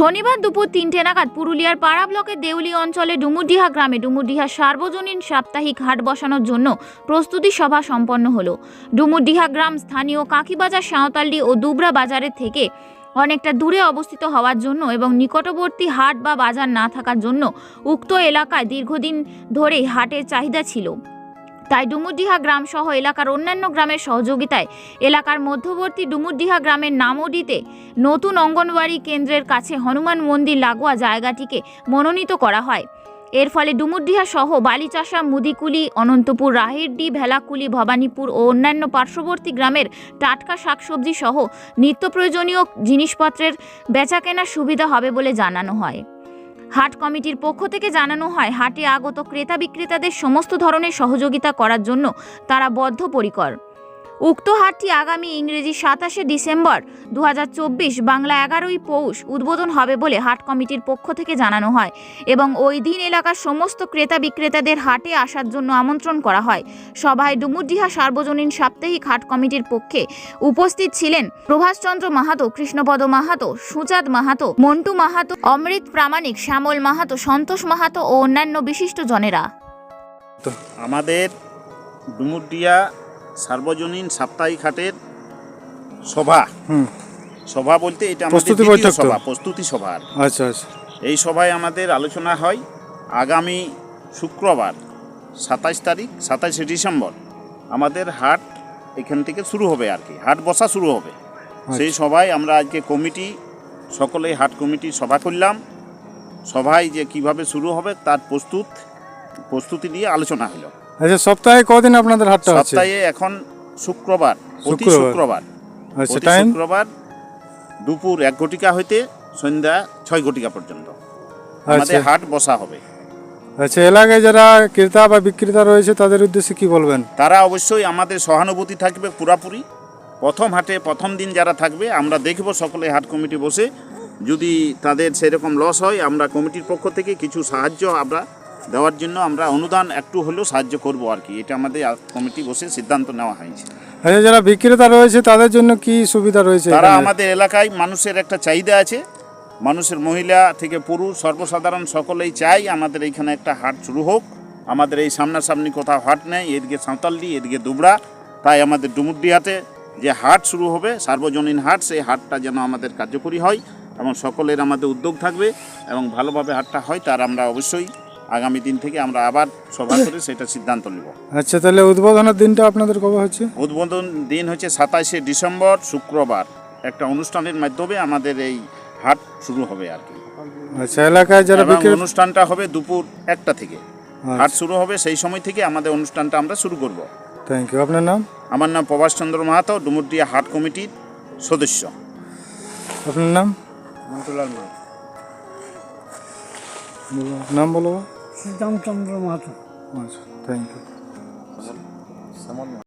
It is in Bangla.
শনিবার দুপুর তিনটে নাগাদ পুরুলিয়ার পাড়া ব্লকের দেউলি অঞ্চলে ডুমুরডিহা গ্রামে ডুমুরডিহা সার্বজনীন সাপ্তাহিক হাট বসানোর জন্য প্রস্তুতি সভা সম্পন্ন হলো। ডুমুরডিহা গ্রাম স্থানীয় কাকিবাজার সাঁওতালডি ও দুবরা বাজারের থেকে অনেকটা দূরে অবস্থিত হওয়ার জন্য এবং নিকটবর্তী হাট বা বাজার না থাকার জন্য উক্ত এলাকায় দীর্ঘদিন ধরেই হাটের চাহিদা ছিল। তাই ডুমুরডিহা গ্রাম সহ এলাকার অন্যান্য গ্রামের সহযোগিতায় এলাকার মধ্যবর্তী ডুমুরডিহা গ্রামের নামডিতে নতুন অঙ্গনওয়াড়ি কেন্দ্রের কাছে হনুমান মন্দির লাগোয়া জায়গাটিকে মনোনীত করা হয়। এর ফলে ডুমুরডিহা সহ বালিচাষা, মুদিকুলি, অনন্তপুর, রাহিরডি, ভেলাকুলি, ভবানীপুর ও অন্যান্য পার্শ্ববর্তী গ্রামের টাটকা শাকসবজি সহ নিত্য প্রয়োজনীয় জিনিসপত্রের বেচাকেনার সুবিধা হবে বলে জানানো হয়। হাট কমিটির পক্ষ থেকে জানানো হয়, হাটে আগত ক্রেতা বিক্রেতাদের সমস্ত ধরনের সহযোগিতা করার জন্য তারা বদ্ধপরিকর। উক্ত হাটটি আগামী ইংরেজি সাতাশে ডিসেম্বর দু হাজার চব্বিশ বাংলা এগারোই পৌষ উদ্বোধন হবে বলে হাট কমিটির পক্ষ থেকে জানানো হয় এবং ওই দিন এলাকার সমস্ত ক্রেতা বিক্রেতাদের হাটে আসার জন্য আমন্ত্রণ করা হয়। সভায় ডুমুরডিহা সার্বজনীন সাপ্তাহিক হাট কমিটির পক্ষে উপস্থিত ছিলেন প্রভাষচন্দ্র মাহাতো, কৃষ্ণপদ মাহাতো সুচাঁদ মাহাতো, মন্টু মাহাতো, অমৃত প্রামাণিক, শ্যামল মাহাতো, সন্তোষ মাহাতো ও অন্যান্য বিশিষ্ট জনেরা। আমাদের ডুমুরডিয়া সার্বজনীন সাপ্তাহিক হাটের সভা। সভা বলতে এটা আমাদের? সভা প্রস্তুতি সভা আচ্ছা আচ্ছা। এই সভায় আমাদের আলোচনা হয় আগামী শুক্রবার সাতাশ তারিখ সাতাশে ডিসেম্বর। আমাদের হাট এখান থেকে শুরু হবে আর কি হাট বসা শুরু হবে। সেই সভায় আমরা আজকে কমিটি সকলেই হাট কমিটি সভা করলাম। সভায় যে কীভাবে শুরু হবে তার প্রস্তুত প্রস্তুতি নিয়ে আলোচনা হলো। আচ্ছা সপ্তাহে কদিন আপনাদের হাটটা হচ্ছে? সপ্তাহে এখন শুক্রবার প্রতি শুক্রবার। আচ্ছা টাইম শুক্রবার দুপুর এক ঘটিকা হইতে সন্ধ্যা ছয় ঘটিকা পর্যন্ত। আমাদের আচ্ছা হাট বসা হবে। আচ্ছা এলাকায় যারা ক্রেতা বা বিক্রেতা রয়েছে তাদের উদ্দেশ্যে কি বলবেন? তারা অবশ্যই আমাদের সহানুভূতি থাকবে পুরাপুরি। প্রথম হাটে প্রথম দিন যারা থাকবে আমরা দেখব সকলে হাট কমিটি বসে। যদি তাদের সেরকম লস হয় আমরা কমিটির পক্ষ থেকে কিছু সাহায্য আমরা দেওয়ার জন্য আমরা অনুদান একটু হলেও সাহায্য করব আর কি। এটা আমাদের কমিটি বসে সিদ্ধান্ত নেওয়া হয়েছে। আচ্ছা যারা বিক্রেতা রয়েছে তাদের জন্য কি সুবিধা রয়েছে তারা আমাদের এলাকায় মানুষের একটা চাহিদা আছে। মানুষের মহিলা থেকে পুরুষ সর্বসাধারণ সকলেই চাই আমাদের এইখানে একটা হাট শুরু হোক। আমাদের এই সামনাসামনি কোথাও হাট নেই এদিকে সাঁওতালডি এদিকে দুবড়া। তাই আমাদের ডুমুরডিহাতে যে হাট শুরু হবে সার্বজনীন হাট সেই হাটটা যেন আমাদের কার্যকরী হয় এবং সকলের আমাদের উদ্যোগ থাকবে এবং ভালোভাবে হাটটা হয় তার আমরা অবশ্যই আগামী দিন থেকে আমরা আবার সভা করে সেটা সিদ্ধান্ত নেব। আচ্ছা তাহলে উদ্বোধনের দিনটা আপনাদের কবে হচ্ছে? উদ্বোধন দিন হচ্ছে সাতাশে ডিসেম্বর শুক্রবার। একটা অনুষ্ঠানের মাধ্যমে আমাদের এই হাট শুরু হবে আর কি। আচ্ছা এলাকায় যারা অনুষ্ঠানটা হবে দুপুর একটা থেকে। আচ্ছা। হাট শুরু হবে সেই সময় থেকে আমাদের অনুষ্ঠানটা আমরা শুরু করব। থ্যাংক ইউ আপনার নাম? আমার নাম প্রভাষ চন্দ্র মাহাতো ডুমুরডিয়া হাট কমিটির সদস্য। আপনার নাম? নাম বলো। শ্রীরামচন্দ্র মাহাতো। আচ্ছা থ্যাংক ইউ